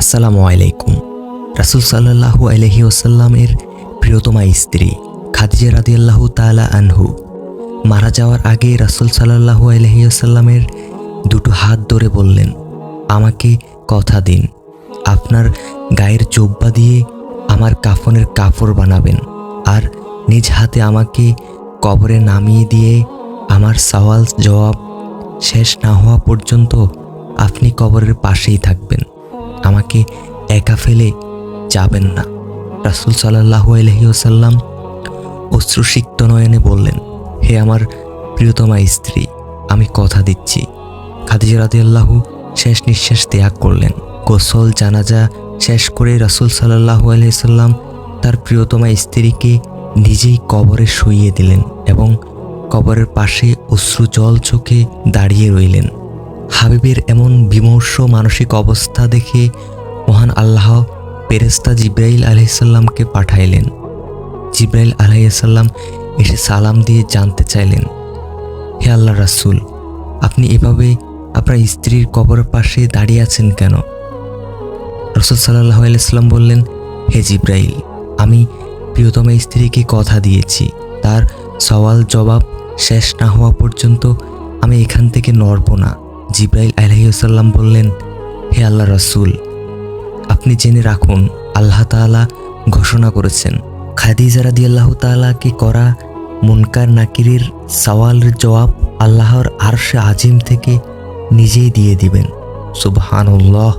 আসসালামু আলাইকুম। রাসুল সাল্লাহু আলহি ওসাল্লামের প্রিয়তমা স্ত্রী খাদিজা রাদিয়াল্লাহু তালা আনহু মারা যাওয়ার আগে রাসুল সাল্লাহু আলহি ওসাল্লামের দুটো হাত ধরে বললেন, আমাকে কথা দিন। আপনার গায়ের জব্বা দিয়ে আমার কাফনের কাপড় বানাবেন আর নিজ হাতে আমাকে কবরে নামিয়ে দিয়ে আমার সওয়াল জবাব শেষ না হওয়া পর্যন্ত আপনি কবরের পাশেই থাকবেন। আমাকে একা ফেলে যাবেন না। রাসুল সাল্লাহু আলহিউসাল্লাম অশ্রুসিক্ত নয়নে বললেন, হে আমার প্রিয়তমা স্ত্রী, আমি কথা দিচ্ছি। খাদিজা রাদিয়াল্লাহু শেষ নিঃশ্বাস ত্যাগ করলেন। গোসল, জানাজা শেষ করে রাসুল সাল্লাহু আলহিসাল্লাম তার প্রিয়তমা স্ত্রীকে নিজেই কবরে শুইয়ে দিলেন এবং কবরের পাশে অশ্রু জল চোখে দাঁড়িয়ে রইলেন। হাবিবের এমন বিমর্ষ মানসিক অবস্থা দেখে মহান আল্লাহ পেরেস্তা জিব্রাইল আলাইসাল্লামকে পাঠাইলেন। জিব্রাইল আলাইসাল্লাম এসে সালাম দিয়ে জানতে চাইলেন, হে আল্লাহ রাসুল, আপনি এভাবে আপনার স্ত্রীর কবরের পাশে দাঁড়িয়ে আছেন কেন? রসুল সাল্লাহ আলাইসাল্লাম বললেন, হে জিব্রাইল, আমি প্রিয়তমা স্ত্রীকে কথা দিয়েছি। তার সওয়াল জবাব শেষ না হওয়া পর্যন্ত আমি এখান থেকে নড়ব না। জিব্রাইল আলহিউসাল্লাম বললেন, হে আল্লাহ রসুল আপনি জেনে রাখুন, আল্লাহ তালা ঘোষণা করেছেন। খাদিজা রাদি আল্লাহ তালাকে করা মুনকার নাকিরের সওয়ালের জবাব আল্লাহর আরশে আজিম থেকে নিজেই দিয়ে দিবেন। সুবহানুল্লাহ।